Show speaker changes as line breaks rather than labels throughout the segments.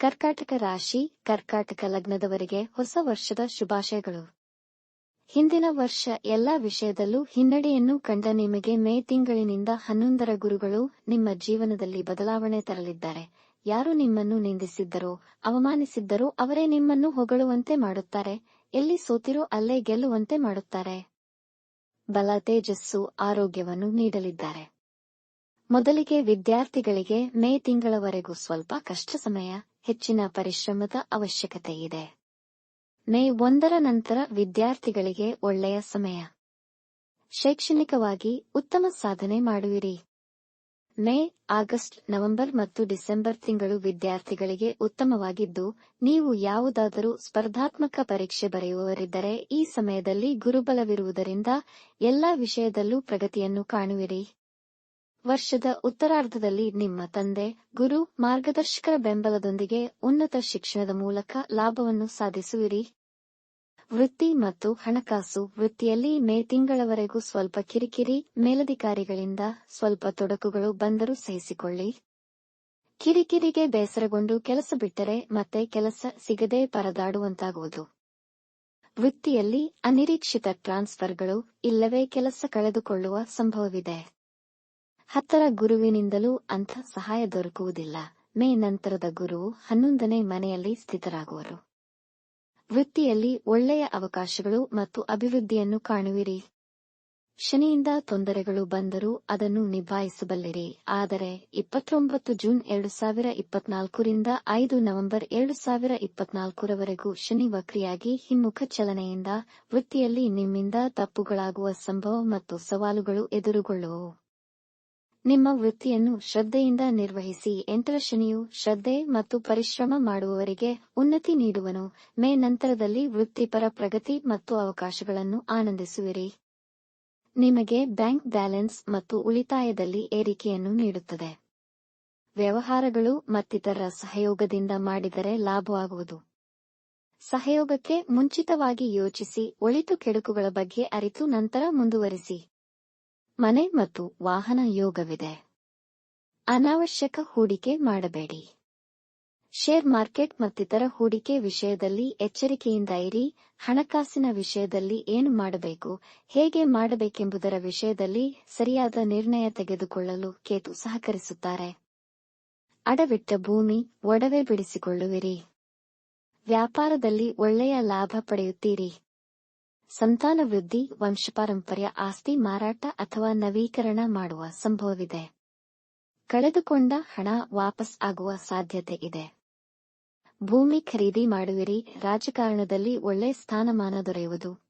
ಕರ್ಕಾಟಕ ರಾಶಿ, ಕರ್ಕಾಟಕ ಲಗ್ನದವರಿಗೆ ಹೊಸ ವರ್ಷದ ಶುಭಾಶಯಗಳು. ಹಿಂದಿನ ವರ್ಷ ಎಲ್ಲಾ ವಿಷಯದಲ್ಲೂ ಹಿನ್ನಡೆಯನ್ನು ಕಂಡ ನಿಮಗೆ ಮೇ ತಿಂಗಳಿನಿಂದ ಹನ್ನೊಂದರ ಗುರುಗಳು ನಿಮ್ಮ ಜೀವನದಲ್ಲಿ ಬದಲಾವಣೆ ತರಲಿದ್ದಾರೆ. ಯಾರು ನಿಮ್ಮನ್ನು ನಿಂದಿಸಿದ್ದರೋ, ಅವಮಾನಿಸಿದ್ದರೋ ಅವರೇ ನಿಮ್ಮನ್ನು ಹೊಗಳುವಂತೆ ಮಾಡುತ್ತಾರೆ. ಎಲ್ಲಿ ಸೋತಿರೋ ಅಲ್ಲೇ ಗೆಲ್ಲುವಂತೆ ಮಾಡುತ್ತಾರೆ. ಬಲ, ತೇಜಸ್ಸು, ಆರೋಗ್ಯವನ್ನು ನೀಡಲಿದ್ದಾರೆ. ಮೊದಲಿಗೆ ವಿದ್ಯಾರ್ಥಿಗಳಿಗೆ ಮೇ ತಿಂಗಳವರೆಗೂ ಸ್ವಲ್ಪ ಕಷ್ಟ ಸಮಯ, ಹೆಚ್ಚಿನ ಪರಿಶ್ರಮದ ಅವಶ್ಯಕತೆ ಇದೆ. ಮೇ ಒಂದರ ನಂತರ ವಿದ್ಯಾರ್ಥಿಗಳಿಗೆ ಒಳ್ಳೆಯ ಸಮಯ. ಶೈಕ್ಷಣಿಕವಾಗಿ ಉತ್ತಮ ಸಾಧನೆ ಮಾಡುವಿರಿ. ಮೇ, ಆಗಸ್ಟ್, ನವೆಂಬರ್ ಮತ್ತು ಡಿಸೆಂಬರ್ ತಿಂಗಳು ವಿದ್ಯಾರ್ಥಿಗಳಿಗೆ ಉತ್ತಮವಾಗಿದ್ದು, ನೀವು ಯಾವುದಾದರೂ ಸ್ಪರ್ಧಾತ್ಮಕ ಪರೀಕ್ಷೆ ಬರೆಯುವವರಿದ್ದರೆ ಈ ಸಮಯದಲ್ಲಿ ಗುರುಬಲವಿರುವುದರಿಂದ ಎಲ್ಲಾ ವಿಷಯದಲ್ಲೂ ಪ್ರಗತಿಯನ್ನು ಕಾಣುವಿರಿ. ವರ್ಷದ ಉತ್ತರಾರ್ಧದಲ್ಲಿ ನಿಮ್ಮ ತಂದೆ, ಗುರು, ಮಾರ್ಗದರ್ಶಕರ ಬೆಂಬಲದೊಂದಿಗೆ ಉನ್ನತ ಶಿಕ್ಷಣದ ಮೂಲಕ ಲಾಭವನ್ನು ಸಾಧಿಸುವಿರಿ. ವೃತ್ತಿ ಮತ್ತು ಹಣಕಾಸು ವೃತ್ತಿಯಲ್ಲಿ ಮೇ ತಿಂಗಳವರೆಗೂ ಸ್ವಲ್ಪ ಕಿರಿಕಿರಿ, ಮೇಲಧಿಕಾರಿಗಳಿಂದ ಸ್ವಲ್ಪ ತೊಡಕುಗಳು ಬಂದರೂ ಸಹಿಸಿಕೊಳ್ಳಿ. ಕಿರಿಕಿರಿಗೆ ಬೇಸರಗೊಂಡು ಕೆಲಸ ಬಿಟ್ಟರೆ ಮತ್ತೆ ಕೆಲಸ ಸಿಗದೆ ಪರದಾಡುವಂತಾಗುವುದು. ವೃತ್ತಿಯಲ್ಲಿ ಅನಿರೀಕ್ಷಿತ ಟ್ರಾನ್ಸ್ಫರ್ಗಳು ಇಲ್ಲವೇ ಕೆಲಸ ಕಳೆದುಕೊಳ್ಳುವ ಸಂಭವವಿದೆ. ಹತ್ತರ ಗುರುವಿನಿಂದಲೂ ಅಂಥ ಸಹಾಯ ದೊರಕುವುದಿಲ್ಲ. ಮೇ ನಂತರದ ಗುರು ಹನ್ನೊಂದನೇ ಮನೆಯಲ್ಲಿ ಸ್ಥಿತರಾಗುವರು. ವೃತ್ತಿಯಲ್ಲಿ ಒಳ್ಳೆಯ ಅವಕಾಶಗಳು ಮತ್ತು ಅಭಿವೃದ್ಧಿಯನ್ನು ಕಾಣುವಿರಿ. ಶನಿಯಿಂದ ತೊಂದರೆಗಳು ಬಂದರೂ ಅದನ್ನು ನಿಭಾಯಿಸಬಲ್ಲಿರಿ. ಆದರೆ ಇಪ್ಪತ್ತೊಂಬತ್ತು ಜೂನ್ ಎರಡು ಸಾವಿರ ಇಪ್ಪತ್ನಾಲ್ಕರಿಂದ ಐದು ನವೆಂಬರ್ ಎರಡು ಸಾವಿರ ಇಪ್ಪತ್ನಾಲ್ಕರವರೆಗೂ ಶನಿ ವಕ್ರಿಯಾಗಿ ಹಿಮ್ಮುಖ ಚಲನೆಯಿಂದ ವೃತ್ತಿಯಲ್ಲಿ ನಿಮ್ಮಿಂದ ತಪ್ಪುಗಳಾಗುವ ಸಂಭವ ಮತ್ತು ಸವಾಲುಗಳು ಎದುರುಗೊಳ್ಳುವವು ನಿಮ್ಮ ವೃತ್ತಿಯನ್ನು ಶ್ರದ್ಧೆಯಿಂದ ನಿರ್ವಹಿಸಿ ಎಂಟರ ಶನಿಯು ಶ್ರದ್ಧೆ ಮತ್ತು ಪರಿಶ್ರಮ ಮಾಡುವವರಿಗೆ ಉನ್ನತಿ ನೀಡುವನು. ಮೇ ನಂತರದಲ್ಲಿ ವೃತ್ತಿಪರ ಪ್ರಗತಿ ಮತ್ತು ಅವಕಾಶಗಳನ್ನು ಆನಂದಿಸುವಿರಿ. ನಿಮಗೆ ಬ್ಯಾಂಕ್ ಬ್ಯಾಲೆನ್ಸ್ ಮತ್ತು ಉಳಿತಾಯದಲ್ಲಿ ಏರಿಕೆಯನ್ನು ನೀಡುತ್ತದೆ. ವ್ಯವಹಾರಗಳು ಮತ್ತಿತರ ಸಹಯೋಗದಿಂದ ಮಾಡಿದರೆ ಲಾಭವಾಗುವುದು. ಸಹಯೋಗಕ್ಕೆ ಮುಂಚಿತವಾಗಿ ಯೋಚಿಸಿ ಒಳಿತು ಕೆಡುಕುಗಳ ಬಗ್ಗೆ ಅರಿತು ನಂತರ ಮುಂದುವರಿಸಿ. ಮನೆ ಮತ್ತು ವಾಹನ ಯೋಗವಿದೆ. ಅನಾವಶ್ಯಕ ಹೂಡಿಕೆ ಮಾಡಬೇಡಿ. ಶೇರ್ ಮಾರ್ಕೆಟ್ ಮತ್ತಿತರ ಹೂಡಿಕೆ ವಿಷಯದಲ್ಲಿ ಎಚ್ಚರಿಕೆಯಿಂದ ಇರಿ. ಹಣಕಾಸಿನ ವಿಷಯದಲ್ಲಿ ಏನು ಮಾಡಬೇಕು, ಹೇಗೆ ಮಾಡಬೇಕೆಂಬುದರ ವಿಷಯದಲ್ಲಿ ಸರಿಯಾದ ನಿರ್ಣಯ ತೆಗೆದುಕೊಳ್ಳಲು ಕೇತು ಸಹಕರಿಸುತ್ತಾರೆ. ಅಡವಿಟ್ಟ ಭೂಮಿ ಒಡವೆ ಬಿಡಿಸಿಕೊಳ್ಳುವಿರಿ. ವ್ಯಾಪಾರದಲ್ಲಿ ಒಳ್ಳೆಯ ಲಾಭ ಪಡೆಯುತ್ತೀರಿ. ಸಂತಾನ ವೃದ್ಧಿ ವಂಶಪಾರಂಪರ್ಯ, ಆಸ್ತಿ ಮಾರಾಟ ಅಥವಾ ನವೀಕರಣ ಮಾಡುವ ಸಂಭವವಿದೆ. ಕಳೆದುಕೊಂಡ ಹಣ ವಾಪಸ್ ಆಗುವ ಸಾಧ್ಯತೆ ಇದೆ. ಭೂಮಿ ಖರೀದಿ ಮಾಡುವಿರಿ, ರಾಜಕಾರಣದಲ್ಲಿ ಒಳ್ಳೆಯ ಸ್ಥಾನಮಾನ ದೊರೆಯುವುದು.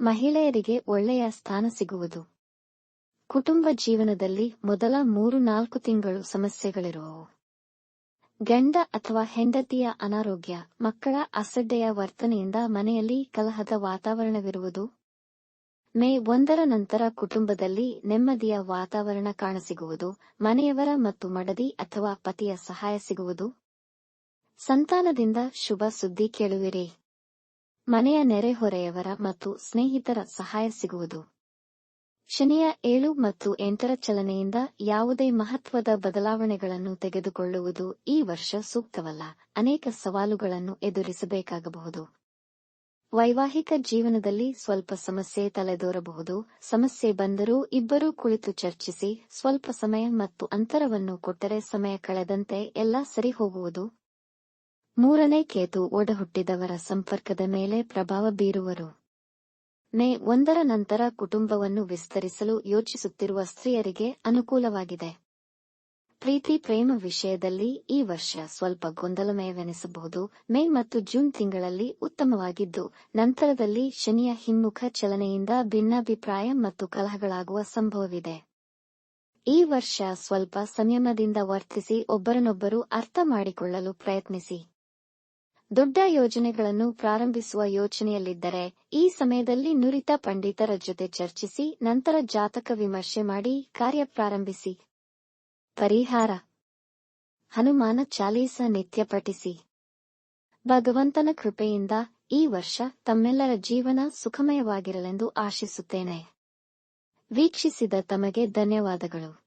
ಮಹಿಳೆಯರಿಗೆ ಒಳ್ಳೆಯ ಸ್ಥಾನ ಸಿಗುವುದು. ಕುಟುಂಬ ಜೀವನದಲ್ಲಿ ಮೊದಲ ಮೂರು ನಾಲ್ಕು ತಿಂಗಳು ಸಮಸ್ಯೆಗಳಿರುವವು. ಗಂಡ ಅಥವಾ ಹೆಂಡತಿಯ ಅನಾರೋಗ್ಯ, ಮಕ್ಕಳ ಅಸಡ್ಡೆಯ ವರ್ತನೆಯಿಂದ ಮನೆಯಲ್ಲಿ ಕಲಹದ ವಾತಾವರಣವಿರುವುದು. ಮೇ ಒಂದರ ನಂತರ ಕುಟುಂಬದಲ್ಲಿ ನೆಮ್ಮದಿಯ ವಾತಾವರಣ ಕಾಣಸಿಗುವುದು, ಮನೆಯವರ ಮತ್ತು ಮಡದಿ ಅಥವಾ ಪತಿಯ ಸಹಾಯ ಸಿಗುವುದು. ಸಂತಾನದಿಂದ ಶುಭ ಸುದ್ದಿ ಕೇಳುವಿರಿ. ಮನೆಯ ನೆರೆಹೊರೆಯವರ ಮತ್ತು ಸ್ನೇಹಿತರ ಸಹಾಯ ಸಿಗುವುದು. ಶನಿಯ ಏಳು ಮತ್ತು ಎಂಟರ ಚಲನೆಯಿಂದ ಯಾವುದೇ ಮಹತ್ವದ ಬದಲಾವಣೆಗಳನ್ನು ತೆಗೆದುಕೊಳ್ಳುವುದು ಈ ವರ್ಷ ಸೂಕ್ತವಲ್ಲ. ಅನೇಕ ಸವಾಲುಗಳನ್ನು ಎದುರಿಸಬೇಕಾಗಬಹುದು. ವೈವಾಹಿಕ ಜೀವನದಲ್ಲಿ ಸ್ವಲ್ಪ ಸಮಸ್ಯೆ ತಲೆದೋರಬಹುದು. ಸಮಸ್ಯೆ ಬಂದರೂ ಇಬ್ಬರೂ ಕುಳಿತು ಚರ್ಚಿಸಿ ಸ್ವಲ್ಪ ಸಮಯ ಮತ್ತು ಅಂತರವನ್ನು ಕೊಟ್ಟರೆ ಸಮಯ ಕಳೆದಂತೆ ಎಲ್ಲ ಸರಿ ಹೋಗುವುದು. ಮೂರನೇ ಕೇತು ಒಡಹುಟ್ಟಿದವರ ಸಂಪರ್ಕದ ಮೇಲೆ ಪ್ರಭಾವ ಬೀರುವರು. ಮೇ ಒಂದರ ನಂತರ ಕುಟುಂಬವನ್ನು ವಿಸ್ತರಿಸಲು ಯೋಚಿಸುತ್ತಿರುವ ಸ್ತ್ರೀಯರಿಗೆ ಅನುಕೂಲವಾಗಿದೆ. ಪ್ರೀತಿ ಪ್ರೇಮ ವಿಷಯದಲ್ಲಿ ಈ ವರ್ಷ ಸ್ವಲ್ಪ ಗೊಂದಲಮಯವೆನಿಸಬಹುದು. ಮೇ ಮತ್ತು ಜೂನ್ ತಿಂಗಳಲ್ಲಿ ಉತ್ತಮವಾಗಿದ್ದು, ನಂತರದಲ್ಲಿ ಶನಿಯ ಹಿಮ್ಮುಖ ಚಲನೆಯಿಂದ ಭಿನ್ನಾಭಿಪ್ರಾಯ ಮತ್ತು ಕಲಹಗಳಾಗುವ ಸಂಭವವಿದೆ. ಈ ವರ್ಷ ಸ್ವಲ್ಪ ಸಂಯಮದಿಂದ ವರ್ತಿಸಿ ಒಬ್ಬರನ್ನೊಬ್ಬರು ಅರ್ಥ ಮಾಡಿಕೊಳ್ಳಲು ಪ್ರಯತ್ನಿಸಿ. ದೊಡ್ಡ ಯೋಜನೆಗಳನ್ನು ಪ್ರಾರಂಭಿಸುವ ಯೋಚನೆಯಲ್ಲಿದ್ದರೆ, ಈ ಸಮಯದಲ್ಲಿ ನುರಿತ ಪಂಡಿತರ ಜೊತೆ ಚರ್ಚಿಸಿ, ನಂತರ ಜಾತಕ ವಿಮರ್ಶೆ ಮಾಡಿ, ಕಾರ್ಯ ಪ್ರಾರಂಭಿಸಿ. ಪರಿಹಾರ. ಹನುಮಾನ ಚಾಲೀಸ ನಿತ್ಯ ಪಠಿಸಿ. ಭಗವಂತನ ಕೃಪೆಯಿಂದ ಈ ವರ್ಷ ತಮ್ಮೆಲ್ಲರ ಜೀವನ ಸುಖಮಯವಾಗಿರಲೆಂದು ಆಶಿಸುತ್ತೇನೆ. ವೀಕ್ಷಿಸಿದ ತಮಗೆ ಧನ್ಯವಾದಗಳು.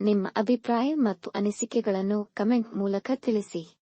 ನಿಮ್ಮ ಅಭಿಪ್ರಾಯ ಮತ್ತು ಅನಿಸಿಕೆಗಳನ್ನು ಕಮೆಂಟ್ ಮೂಲಕ ತಿಳಿಸಿ.